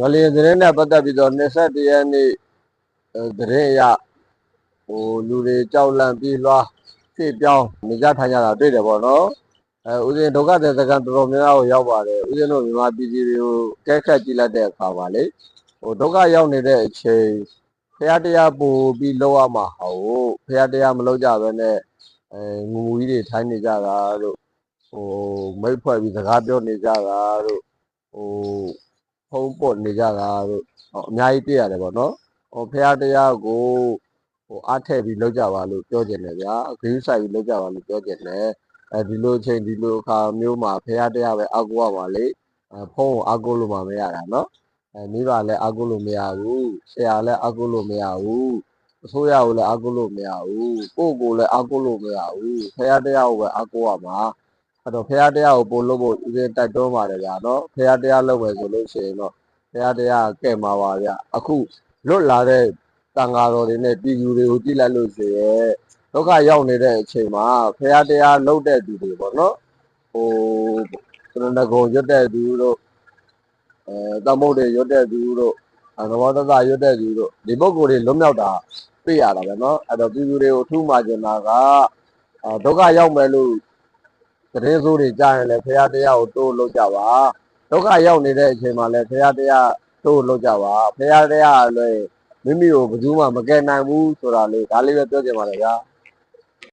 ငလျင်သတင်းနဲ့ပတ်သက်ပြီးတော့21ရက်နေ့အဲသတင်းအရဟိုလူတွေကြောက်လန့်ပြီးလွှားဖြည့်ပြောင်းနေကြထိုင်ကြတာတွေ့တယ်ပေါ့နော်အဲဦးဇင်းဒုက္ခသည်စခန်းတော်တော်များများကိုရောက်ပါတယ်ဦးဇင်းတို့မြန်မာပြည်ကြီးတွေကိုကဲခတ်ကြည့်လိုက်တဲ့အခါပါလေဟိုဒုက္ခရောက်နေတဲ့အချိန်ဖះတရားပူပြီးလောက်ရမှာဟောဖះတရားမလောက်ကြဘဲနဲ့အဲငူငူကြီးတွေထိုင်နေကြတာတို့ဟိုမိတ်ဖွဲ့ပြီးစကားပြောနေကြတာတို့ဟို ဖုံးပွတ်နေကြတာတို့ဟောအများကြီးတွေ့ရတယ်ပေါ့နော်ဟိုဖះတရားကိုဟိုအားထည့်ပြီးလောက်ကြပါလို့ပြောကြတယ်ဗျာဂရုစိုက်ပြီးလောက်ကြပါလို့ပြောကြတယ်အဲဒီလိုချိန်ဒီလိုအခါမျိုးမှာဖះတရားပဲအာကိုရပါလေအဲဖုံးကိုအာကိုလို့မှမရတာနော်အဲမိဘလည်းအာကိုလို့မရဘူးဆရာလည်းအာကိုလို့မရဘူးအစိုးရကိုလည်းအာကိုလို့မရဘူးကိုယ့်ကိုယ်လည်းအာကိုလို့မရဘူးဖះတရားကိုပဲအာကိုရမှာ အဲ့တော့ဖះတရားကိုပို့လို့ဖို့ဦးဇင်းတိုက်တွန်းပါတယ်ဗျာနော်ဖះတရားလုပ်မယ်ဆိုလို့ရှိရင်တော့ဘုရားတရားကဲ့မှာပါဗျအခုလွတ်လာတဲ့တန်ဃာတော်တွေနဲ့ပြည်သူတွေကိုကြည့်လိုက်လို့ရှိရဲ့ဒုက္ခရောက်နေတဲ့အချိန်မှာဘုရားတရားလုပ်တဲ့သူတွေပေါ့နော်ဟိုသရဏဂုံရွတ်တဲ့သူတို့အဲတမုတ်တွေရွတ်တဲ့သူတို့အနဘောတသရွတ်တဲ့သူတို့ဒီပုဂ္ဂိုလ်တွေလွတ်မြောက်တာသိရတာပဲနော်အဲ့တော့ပြည်သူတွေကိုထူးမှကျင်တာကအာဒုက္ခရောက်မယ်လို့ သတင်းဆိုးတွေကြားရင်လည်းဘုရားတရားကိုတိုးလို့ကြပါဒုက္ခရောက်နေတဲ့အချိန်မှာလည်းဖရာတရားတို့လုပ်ကြပါဖရာတရားလည်းမိမိကိုဘယ်သူမှမကယ်နိုင်ဘူးဆိုတာလေးဒါလေးပဲပြောချင်ပါတယ်ဗျာ